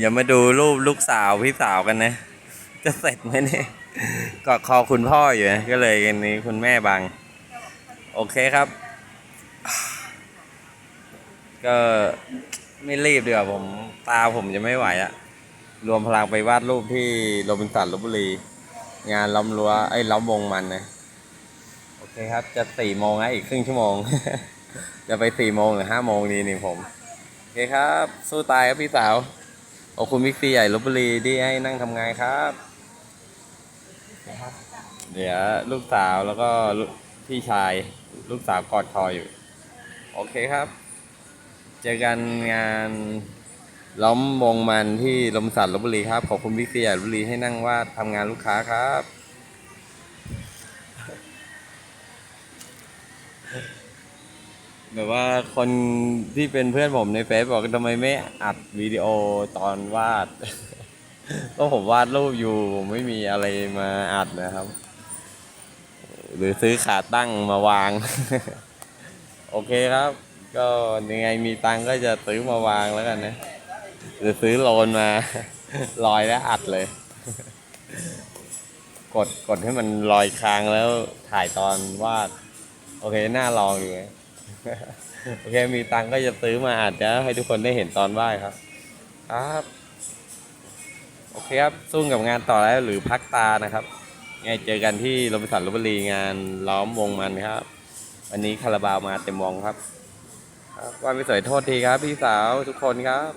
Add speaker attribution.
Speaker 1: อย่ามาดูรูปลูกสาวพี่สาวกันนะ จะเสร็จไหมเนี่ยกอดคอคุณพ่ออยู่นะก็เลยกันนี้คุณแม่บัง โอเคครับ ก็ไม่รีบดีกว่าผมตาผมจะไม่ไหวอะรวมพลังไปวาดรูปที่โรบินสันลบบุรี งานล้อมรั้วไอ้ล้อมวงมันนะโอเคครับ จะสี่โมงอีกครึ่งชั่วโมง จะไปสี่โมงหรือห้าโมงดีนี่ผม โอเคครับ สู้ตายครับพี่สาว ขอบคุณบิ๊กซีใหญ่ลบบุรีที่ให้นั่งทำงานครับ เดี๋ยวลูกสาวแล้วก็พี่ชายลูกสาวกอดคออยู่ โอเคครับ เจอกันงานล้อมวงมันที่ลมสันลบบุรีครับ ขอบคุณบิ๊กซีใหญ่ลบบุรีให้นั่งวาดทำงานลูกค้าครับ แบบว่าคนที่เป็นเพื่อนผมในเฟซบอกทำไมไม่อัดวิดีโอตอนวาด ก็ผมวาดรูปอยู่ผมไม่มีอะไรมาอัดนะครับ หรือซื้อขาตั้งมาวาง โอเคครับ ก็ยังไงมีตังก็จะซื้อมาวางแล้วกันนะหรือซื้อโลนมาลอยแล้วอัดเลย กดกดให้มันลอยค้างแล้วถ่ายตอนวาด โอเค น่าลองอยู่นะ โอเคมีตังก็จะซื้อมาอาจจะให้ทุกคนได้เห็นตอนไหว้ครับ ครับ โอเคครับสู้กับงานต่อแล้วหรือพักตานะครับไงเจอกันที่โรบินสันลบบุรีงานล้อมวงมันครับ วันนี้คาราบาวมาเต็มวงครับ ครับวันไม่สวยโทษทีครับ พี่สาวทุกคนครับ